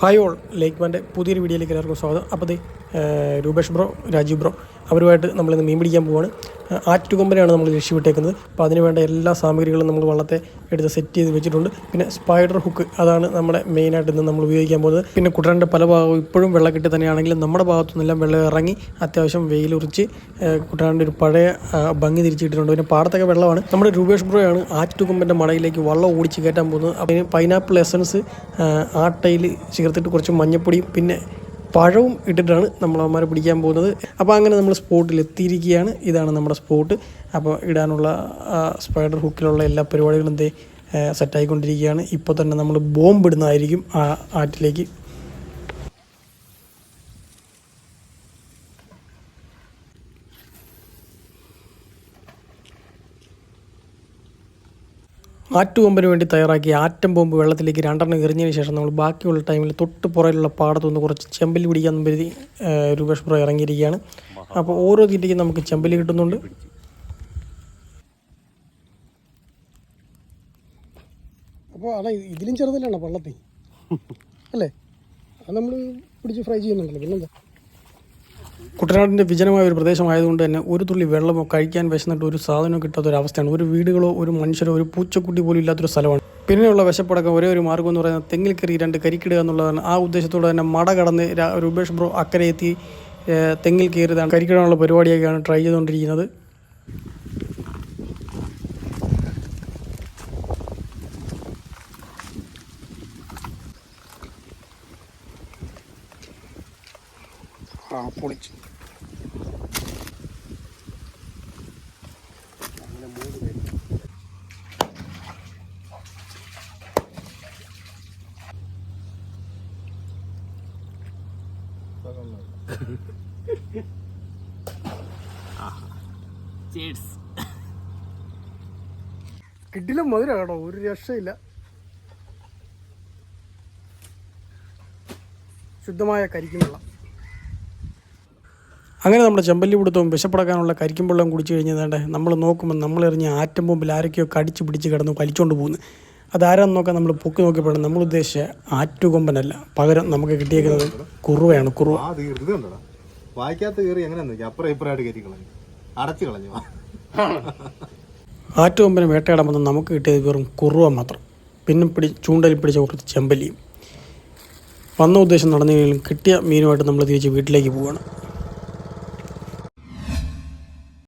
Hi all like മന്റെ പുതിയൊരു വീഡിയോയിലേക്ക് എല്ലാവർക്കും സ്വാഗതം. അപ്പോൾ ദേ രൂപേഷ് ബ്രോ രാജീവ് ബ്രോ അവരുമായിട്ട് നമ്മളിന്ന് മീൻ പിടിക്കാൻ പോവാണ്. ആറ്റുകൊമ്പനെയാണ് നമ്മൾ ലക്ഷ്യമിട്ടേക്കുന്നത്. അപ്പോൾ അതിന് വേണ്ട എല്ലാ സാമഗ്രികളും നമ്മൾ വള്ളത്തെ എടുത്ത് സെറ്റ് ചെയ്ത് വെച്ചിട്ടുണ്ട്. പിന്നെ സ്പൈഡർ ഹുക്ക് അതാണ് നമ്മുടെ മെയിനായിട്ട് ഇന്ന് നമ്മൾ ഉപയോഗിക്കാൻ പോകുന്നത്. പിന്നെ കുട്ടനാടിന്റെ പല ഭാഗവും ഇപ്പോഴും വെള്ളം കിട്ടി തന്നെയാണെങ്കിലും നമ്മുടെ ഭാഗത്തുനിന്നെല്ലാം വെള്ളം ഇറങ്ങി അത്യാവശ്യം വെയിലുറിച്ച് കുട്ടനാടിന്റെ ഒരു പഴയ ഭംഗി തിരിച്ചിട്ടിട്ടുണ്ട്. പിന്നെ പാടത്തൊക്കെ വെള്ളമാണ്. നമ്മുടെ രൂപേഷ് ബ്രോയാണ് ആറ്റുകൊമ്പന്റെ മടയിലേക്ക് വള്ളം ഓടിച്ച് കയറ്റാൻ പോകുന്നത്. അപ്പോൾ പൈനാപ്പിൾ എസൻസ് ആട്ടയിൽ ചേർത്തിട്ട് കുറച്ച് മഞ്ഞപ്പൊടിയും പിന്നെ പഴവും ഇട്ടിട്ടാണ് നമ്മൾ അവന്മാരെ പിടിക്കാൻ പോകുന്നത്. അപ്പോൾ അങ്ങനെ നമ്മൾ സ്പോട്ടിൽ എത്തിയിരിക്കുകയാണ് ഇതാണ് നമ്മുടെ സ്പോട്ട്. അപ്പോൾ ഇടാനുള്ള സ്പൈഡർ ഹുക്കിലുള്ള എല്ലാ പരിപാടികളും എന്തേ സെറ്റായിക്കൊണ്ടിരിക്കുകയാണ് ഇപ്പോൾ തന്നെ നമ്മൾ ബോംബ് ഇടുന്നതായിരിക്കും ആ ആറ്റിലേക്ക് ആറ്റുകൊമ്പിന് വേണ്ടി തയ്യാറാക്കിയ ആറ്റം ബോംബ് വെള്ളത്തിലേക്ക് രണ്ടെണ്ണം എറിഞ്ഞതിന് ശേഷം നമ്മൾ ബാക്കിയുള്ള ടൈമിൽ തൊട്ട് പുറയിലുള്ള പാടത്തുനിന്ന് കുറച്ച് ചെമ്പല്ലി പിടിക്കാൻ പരിധി രൂപേഷ് പുറ ഇറങ്ങിയിരിക്കുകയാണ്. അപ്പോൾ ഓരോ തീറ്റയ്ക്കും നമുക്ക് ചെമ്പല്ലി കിട്ടുന്നുണ്ട്. അപ്പോൾ അതെ ഇതിലും ചെറുതല്ലാണ് പള്ളത്തി അല്ലേ? അത് നമ്മൾ പിടിച്ച് ഫ്രൈ ചെയ്യുന്നുണ്ടല്ലോ പിന്നെന്താ? കുട്ടനാടിന്റെ വിജനമായ ഒരു പ്രദേശമായതുകൊണ്ട് തന്നെ ഒരു തുള്ളി വെള്ളമോ കഴിക്കാൻ വിശന്നിട്ട് ഒരു സാധനമോ കിട്ടാത്ത ഒരു അവസ്ഥയാണ് ഒരു വീടുകളോ ഒരു മനുഷ്യരോ ഒരു പൂച്ചക്കുട്ടി പോലും ഇല്ലാത്തൊരു സ്ഥലമാണ്. പിന്നെയുള്ള വിശപ്പടക്കം ഒരേ ഒരു മാർഗം എന്ന് പറയുന്നത് തെങ്ങിൽ കയറി രണ്ട് കരിക്കിടുക എന്നുള്ളതാണ്. ആ ഉദ്ദേശത്തോടെ തന്നെ മട കടന്ന് രൂപേഷ് ബ്രോ അക്കരെ എത്തി തെങ്ങിൽ കയറിയതാണ്. കരിക്കിടാനുള്ള പരിപാടിയൊക്കെയാണ് ട്രൈ ചെയ്തുകൊണ്ടിരിക്കുന്നത്. ആ പൊളിച്ചു. കിട്ടില്ല മധുര കേട്ടോ ഒരു രക്ഷയില്ല. ശുദ്ധമായ കരിക്കും വെള്ളം. അങ്ങനെ നമ്മുടെ ചെമ്പല്ലി പിടുത്തവും വിശപ്പടക്കാനുള്ള കരിക്കും വെള്ളം കുടിച്ചു കഴിഞ്ഞതാണ്ട് നമ്മൾ നോക്കുമ്പോൾ നമ്മളെറിഞ്ഞ ആറ്റം ബോംബിൽ ആരൊക്കെയോ കടിച്ചു പിടിച്ച് കിടന്ന് വലിച്ചുകൊണ്ട് പോകുന്നു. അതാരാന്ന് നോക്കാൻ നമ്മൾ പൊക്കി നോക്കിയപ്പോഴും നമ്മൾ ഉദ്ദേശിച്ച ആറ്റുകൊമ്പനല്ല. പകരം നമുക്ക് കിട്ടിയേക്കുന്നത് കുറുവയാണ് കുറുവ. വായിക്കാത്ത കയറി എങ്ങനെയാന്ന് നോക്കി അപ്പുറം ഇപ്പുറമായിട്ട് കയറ്റി കളഞ്ഞു. അടച്ചു കളഞ്ഞു. ആറ്റുകൊമ്പനെ വേട്ടയാടാൻ വന്ന് നമുക്ക് കിട്ടിയത് വെറും കുറുവ മാത്രം. പിന്നെ പിടി ചൂണ്ടയിൽ പിടിച്ച കുറച്ച് ചെമ്പല്ലിയും. വന്ന ഉദ്ദേശം നടന്നെങ്കിലും കിട്ടിയ മീനുമായിട്ട് നമ്മൾ തിരിച്ച് വീട്ടിലേക്ക് പോവുകയാണ്